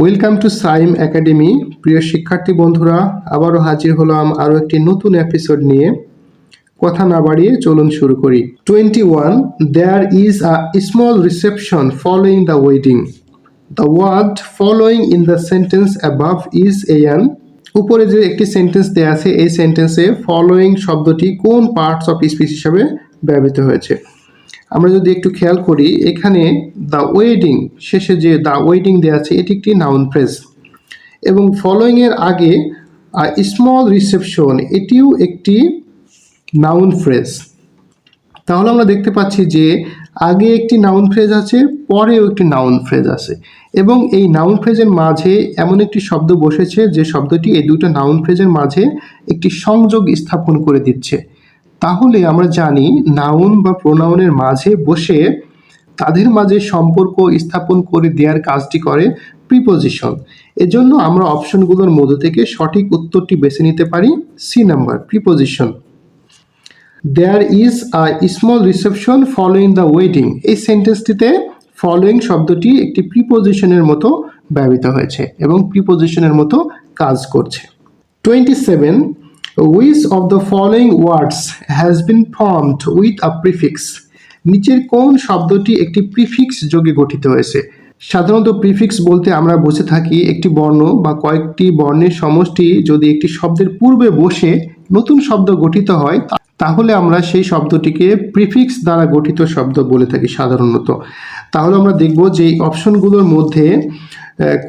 Welcome to Saim academy প্রিয় শিক্ষার্থী বন্ধুরা, আবারও হাজির হলাম আরও একটি নতুন এপিসোড নিয়ে। কথা না বাড়িয়ে চলুন শুরু করি। Twenty one there is a small reception following the wedding the word following in the sentence above is a an উপরে যে একটি সেন্টেন্স দেওয়া আছে, এই সেন্টেন্সে ফলোয়িং শব্দটি কোন পার্টস অফ স্পিচ হিসাবে ব্যবহৃত হয়েছে? আমরা যদি একটু খেয়াল করি, এখানে দ্য ওয়েডিং শেষে যে দ্য ওয়েডিং দেওয়া আছে, এটি একটি নাউন ফ্রেজ এবং ফলোয়িংয়ের আগে স্মল রিসেপশন এটিও একটি নাউন ফ্রেজ তাহলে আমরা দেখতে পাচ্ছি যে, আগে একটি নাউন ফ্রেজ আছে, পরেও একটি নাউন ফ্রেজ আছে। এবং এই নাউন ফ্রেজের মাঝে এমন একটি শব্দ বসেছে, যে শব্দটি এই দুটো নাউন ফ্রেজের মাঝে একটি সংযোগ স্থাপন করে দিচ্ছে। তাহলে আমরা জানি নাউন বা প্রোনাউনের মাঝে বসে তাদের মাঝে সম্পর্ক স্থাপন করে দেওয়ার কাজটি করে প্রিপোজিশন এজন্য আমরা অপশনগুলোর মধ্যে থেকে সঠিক উত্তরটি বেছে নিতে পারি। C number preposition there is a small reception following the wedding এই সেন্টেন্সটিতে ফলোয়িং শব্দটি একটি প্রিপোজিশনের মতো ব্যবহৃত হয়েছে এবং প্রিপোজিশনের মতো কাজ করছে। Twenty seven which of the following words has been formed with a prefix নিচের কোন শব্দটি একটি প্রিফিক্স যোগে গঠিত হয়েছে? সাধারণত প্রিফিক্স বলতে আমরা বসে থাকি একটি বর্ণ বা কয়েকটি বর্ণের সমষ্টি যদি একটি শব্দের পূর্বে বসে নতুন শব্দ গঠিত হয় তাহলে আমরা সেই শব্দটিকে প্রিফিক্স দ্বারা গঠিত শব্দ বলে থাকি সাধারণত। তাহলে আমরা দেখব যে এই অপশনগুলোর মধ্যে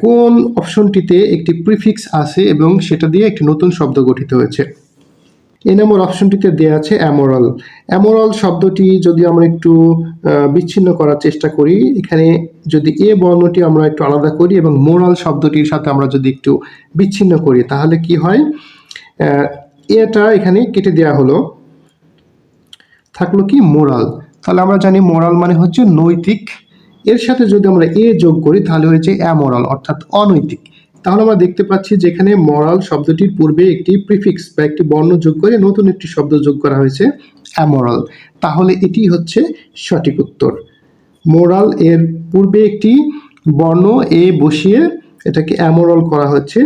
কোন অপশনটিতে একটি প্রিফিক্স আছে এবং সেটা দিয়ে একটি নতুন শব্দ গঠিত হয়েছে। এ নম্বর অপশনটিতে দেওয়া আছে অ্যামোরাল। অ্যামোরাল শব্দটি যদি আমরা একটু বিচ্ছিন্ন করার চেষ্টা করি, এখানে যদি এ বর্ণটি আমরা একটু আলাদা করি এবং মোরাল শব্দটির সাথে আমরা যদি একটু বিচ্ছিন্ন করি, তাহলে কি হয়? এটা এখানে কেটে দেওয়া হলো। থাকল কি মোরাল তাহলে আমরা জানি মোরাল মানে হচ্ছে নৈতিক। এর সাথে যদি আমরা এ যোগ করি, তাহলে হয়েছে অ্যামোরাল অর্থাৎ অনৈতিক। তাহলে আমরা দেখতে পাচ্ছি যেখানে মরাল শব্দটির পূর্বে একটি প্রিফিক্স বা একটি বর্ণ যোগ করে নতুন একটি শব্দ যোগ করা হয়েছে অ্যামোরাল তাহলে এটি হচ্ছে সঠিক উত্তর। মোরাল এর পূর্বে একটি বর্ণ এ বসিয়ে এটাকে অ্যামোরাল করা হচ্ছে,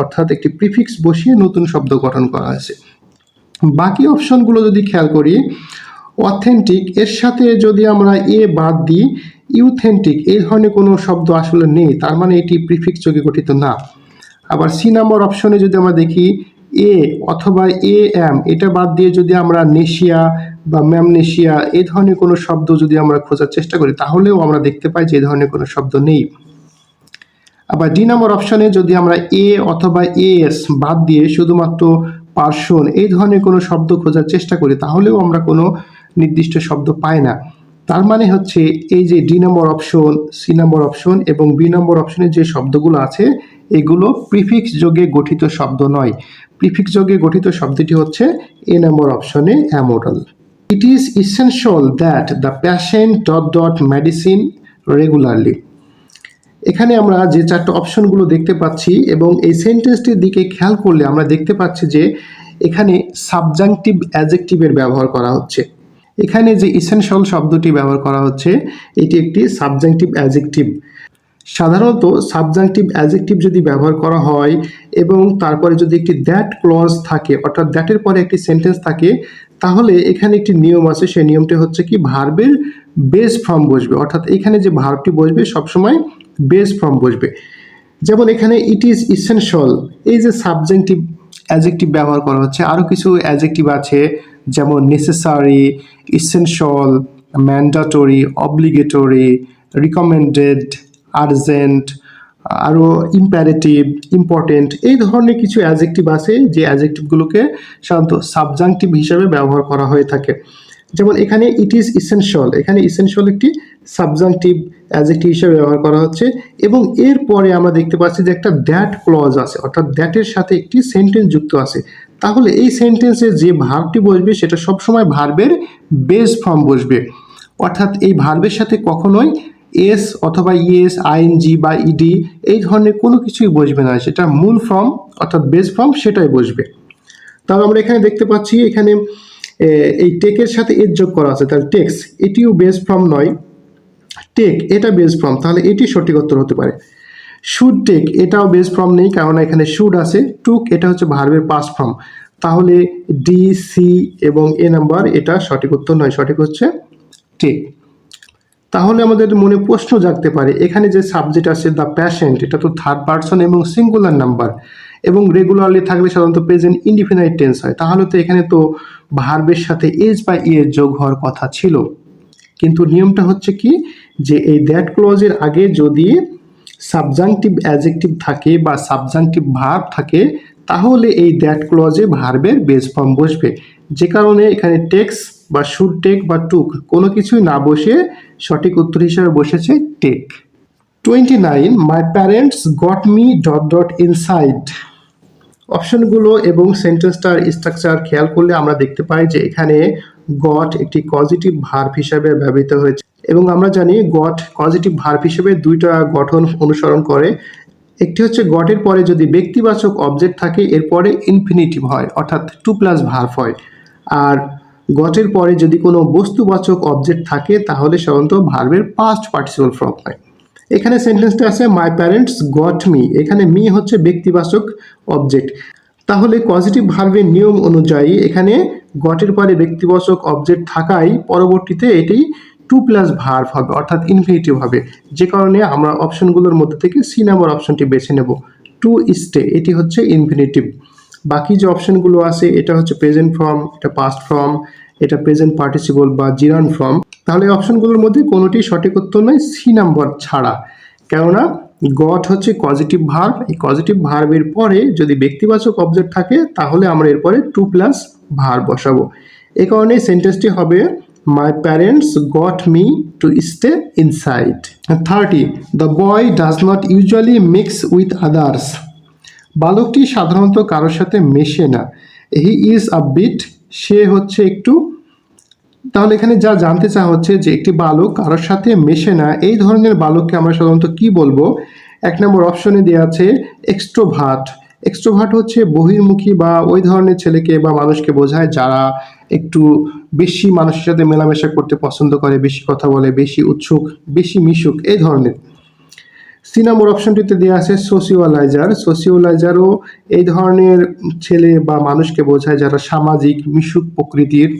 অর্থাৎ একটি প্রিফিক্স বসিয়ে নতুন শব্দ গঠন করা হয়েছে। বাকি অপশনগুলো যদি খেয়াল করি অথেন্টিক এর সাথে যদি আমরা এ বাদ দিই ইউথেন্টিক এই ধরনের কোনো শব্দ আসলে নেই, তার মানে এটি প্রিফিক্স যোগে গঠিত না। আবার সি নাম্বার অপশনে যদি আমরা দেখি এ অথবা এ এম এটা বাদ দিয়ে যদি আমরা নেশিয়া বা ম্যামনেশিয়া এই ধরনের কোনো শব্দ যদি আমরা খোঁজার চেষ্টা করি, তাহলেও আমরা দেখতে পাই যে এই ধরনের কোনো শব্দ নেই। আবার ডি নম্বর অপশনে যদি আমরা এ অথবা এস বাদ দিয়ে শুধুমাত্র পার্সন এই ধরনের কোনো শব্দ খোঁজার চেষ্টা করি, তাহলেও আমরা কোনো নির্দিষ্ট শব্দ পায় না। তার মানে হচ্ছে এই যে D number option C number option এবং বি নম্বর অপশনে যে শব্দগুলো আছে, এগুলো প্রিফিক্স যোগে গঠিত শব্দ নয়। প্রিফিক্স যোগে গঠিত শব্দটি হচ্ছে এ নম্বর অপশনে amoral it is essential that the patient dot dot medicine regularly এখানে আমরা যে চারটে অপশনগুলো দেখতে পাচ্ছি এবং এই সেন্টেন্সটির দিকে খেয়াল করলে আমরা দেখতে পাচ্ছি যে এখানে সাবজাংটিভ অ্যাজেক্টিভের ব্যবহার করা হচ্ছে। এখানে যে ইসেনশিয়াল শব্দটি ব্যবহার করা হচ্ছে, এটি একটি সাবজাংটিভ অ্যাজেক্টিভ সাধারণত সাবজাংটিভ অ্যাজেক্টিভ যদি ব্যবহার করা হয় এবং তারপরে যদি একটি দ্যাট ক্লজ থাকে, অর্থাৎ দ্যাটের পরে একটি সেন্টেন্স থাকে, তাহলে এখানে একটি নিয়ম আছে, সেই নিয়মটি হচ্ছে কি ভার্বের বেস ফর্ম বসবে। অর্থাৎ এখানে যে ভার্বটি বসবে, সবসময় বেস ফর্ম বসবে। যেমন এখানে ইট ইজ ইসেনশিয়াল এই যে সাবজেক্টিভ অ্যাজেক্টিভ ব্যবহার করা হচ্ছে আরও কিছু অ্যাজেক্টিভ আছে। যেমন necessary essential mandatory obligatory recommended urgent আরও ইম্প্যারেটিভ ইম্পর্টেন্ট এই ধরনের কিছু অ্যাজেক্টিভ আছে যে অ্যাজেক্টিভগুলোকে সাধারণত সাবজাংটিভ হিসাবে ব্যবহার করা হয়ে থাকে। যেমন এখানে ইট ইজ ইসেনশিয়াল এখানে ইসেনশিয়াল একটি সাবজাংটিভ অ্যাজেক্টিভ হিসেবে ব্যবহার করা হচ্ছে এবং এরপরে আমরা দেখতে পাচ্ছি যে একটা দ্যাট ক্লজ আছে, অর্থাৎ দ্যাটের সাথে একটি সেন্টেন্স যুক্ত আছে। তাহলে এই সেন্টেন্সে যে ভার্বটি বসবে, সেটা সবসময় ভার্বের বেস ফর্ম বসবে। অর্থাৎ এই ভার্বের সাথে কখনোই এস অথবা ইএস আইএনজি বা ইডি এই ধরনের কোনো কিছুই বসবে না। সেটা মূল ফর্ম অর্থাৎ বেস ফর্ম সেটাই বসবে। তাহলে আমরা এখানে দেখতে পাচ্ছি, এখানে এই টেকের সাথে এর যোগ করা আছে। তাহলে টেক্স এটিও বেস ফর্ম নয়। টেক এটা বেস ফর্ম তাহলে এটি সঠিক উত্তর হতে পারে। শুড টেক এটাও বেস ফর্ম নেই কারণ এখানে শুড আছে। টুক এটা হচ্ছে ভার্বের পাস ফর্ম তাহলে ডি সি এবং এ নাম্বার এটা সঠিক উত্তর নয়, সঠিক হচ্ছে টেক তাহলে আমাদের মনে প্রশ্ন জাগতে পারে, এখানে যে সাবজেক্ট আছে দ্য প্যাশেন্ট এটা তো থার্ড পার্সন এবং সিঙ্গুলার নাম্বার এবং রেগুলারলি থাকলে সাধারণত প্রেজেন্ট ইনডিফিনাইট টেন্স হয়। তাহলে তো এখানে তো ভার্বের সাথে এজ বা ইয়ের যোগ হওয়ার কথা ছিল। কিন্তু নিয়মটা হচ্ছে কি? যে এই দ্যাট ক্লজের আগে যদি সাবজাংটিভ অ্যাজেক্টিভ থাকে বা সাবজাংটিভ ভার্ব থাকে, তাহলে এই দ্যাট ক্লজে ভার্বের বেস ফর্ম বসবে। যে কারণে এখানে টেক্স বা শুড টেক বা টুক কোনো কিছুই না বসে সঠিক উত্তর হিসাবে বসেছে take twenty nine my parents got me dot dot inside অপশনগুলো এবং সেন্টেন্সটার স্ট্রাকচার খেয়াল করলে আমরা দেখতে পাই যে এখানে গট একটি পজিটিভ ভার্ব হিসাবে ব্যবহৃত হয়েছে। এবং আমরা জানি গট পজিটিভ ভার্ব হিসেবে দুইটা গঠন অনুসরণ করে। একটি হচ্ছে গটের পরে যদি ব্যক্তিবাচক অবজেক্ট থাকে এরপরে ইনফিনিটিভ হয়, অর্থাৎ টু প্লাস ভার্ব হয়। আর গটের পরে যদি কোনো বস্তুবাচক অবজেক্ট থাকে, তাহলে সাধারণত ভার্বের পাস্ট পার্টিসিপাল ফর্ম হয়। এখানে সেন্টেন্সটা আছে মাই প্যারেন্টস গট মি এখানে মি হচ্ছে ব্যক্তিবাচক অবজেক্ট তাহলে পজিটিভ ভার্বের নিয়ম অনুযায়ী এখানে গটের পরে ব্যক্তিবাচক অবজেক্ট থাকায় পরবর্তীতে এটি টু প্লাস ভার্ভ হবে, অর্থাৎ ইনফিনিটিভ হবে। যে কারণে আমরা অপশনগুলোর মধ্যে থেকে সি নাম্বার অপশনটি বেছে নেব। টু স্টে এটি হচ্ছে ইনফিনিটিভ বাকি যে অপশনগুলো আছে, এটা হচ্ছে প্রেজেন্ট ফর্ম এটা পাস্ট ফর্ম এটা প্রেজেন্ট পার্টিসিপল বা জিরান ফর্ম তাহলে অপশনগুলোর মধ্যে কোনোটি সঠিক উত্তর নয় সি নাম্বার ছাড়া। কেননা গট হচ্ছে পজিটিভ ভার্ব এই পজিটিভ ভার্বের পরে যদি ব্যক্তিবাচক অবজেক্ট থাকে, তাহলে আমরা এরপরে টু প্লাস ভার্ব বসাবো। এই কারণে সেন্টেন্সটি হবে my parents got me to stay inside thirty the boy does not usually mix with others বালকটি সাধারণত কারোর সাথে মেশে না। হি ইজ আ বিট সে হচ্ছে একটু। তাহলে এখানে যা জানতে চাওয়া হচ্ছে যে একটি বালক কারোর সাথে মেশে না, এই ধরনের বালককে আমরা সাধারণত কি বলব? এক নম্বর অপশনে দেওয়া আছে এক্সট্রোভার্ট এক্সট্রোভার্ট হচ্ছে বহির্মুখী বা ওই ধরনের ছেলেকে বা মানুষকে বোঝায় যারা একটু বেশি মানুষের সাথে মেলামেশা করতে পছন্দ করে, বেশি কথা বলে, বেশি উৎসুক, বেশি মিশুক, এই ধরনের। সি নম্বর অপশনটিতে দেওয়া আছে সোসিওলাইজার সোসিওলাইজারও এই ধরনের ছেলে বা মানুষকে বোঝায় যারা সামাজিক, মিশুক প্রকৃতির।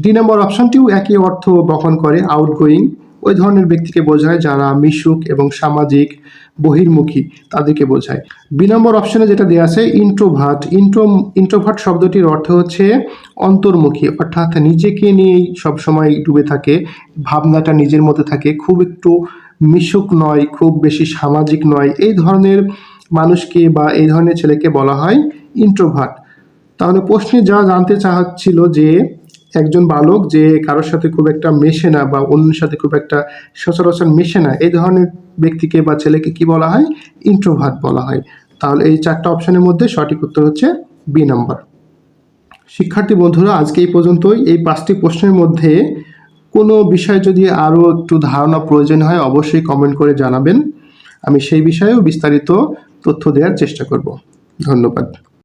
ডি নম্বর অপশনটিও একই অর্থ বহন করে আউটগোয়িং ওই ধরনের ব্যক্তিকে বোঝায় যারা মিশুক এবং সামাজিক বহির্মুখী তাদেরকে বোঝায়। বি নম্বর অপশনে যেটা দেওয়া আছে ইন্ট্রোভার্ট ইন্ট্রো ইন্ট্রোভার্ট শব্দটির অর্থ হচ্ছে অন্তর্মুখী, অর্থাৎ নিজেকে নিয়েই সবসময় ডুবে থাকে, ভাবনাটা নিজের মধ্যে থাকে, খুব একটু মিশুক নয়, খুব বেশি সামাজিক নয়। এই ধরনের মানুষকে বা এই ধরনের ছেলেকে বলা হয় ইন্ট্রোভার্ট তাহলে প্রশ্নে যা জানতে চাচ্ছিল যে একজন বালক যে কারোর সাথে খুব একটা মেশে না বা অন্যের সাথে খুব একটা সচরাচর মেশে না, এই ধরনের ব্যক্তিকে বা ছেলেকে কি বলা হয়? ইন্ট্রোভার্ট বলা হয়। তাহলে এই চারটা অপশনের মধ্যে সঠিক উত্তর হচ্ছে বি নাম্বার শিক্ষার্থী বন্ধুরা, আজকে এই পর্যন্তই। এই পাঁচটি প্রশ্নের মধ্যে কোনো বিষয় যদি আরও একটু ধারণা প্রয়োজন হয়, অবশ্যই কমেন্ট করে জানাবেন। আমি সেই বিষয়েও বিস্তারিত তথ্য দেওয়ার চেষ্টা করব। ধন্যবাদ।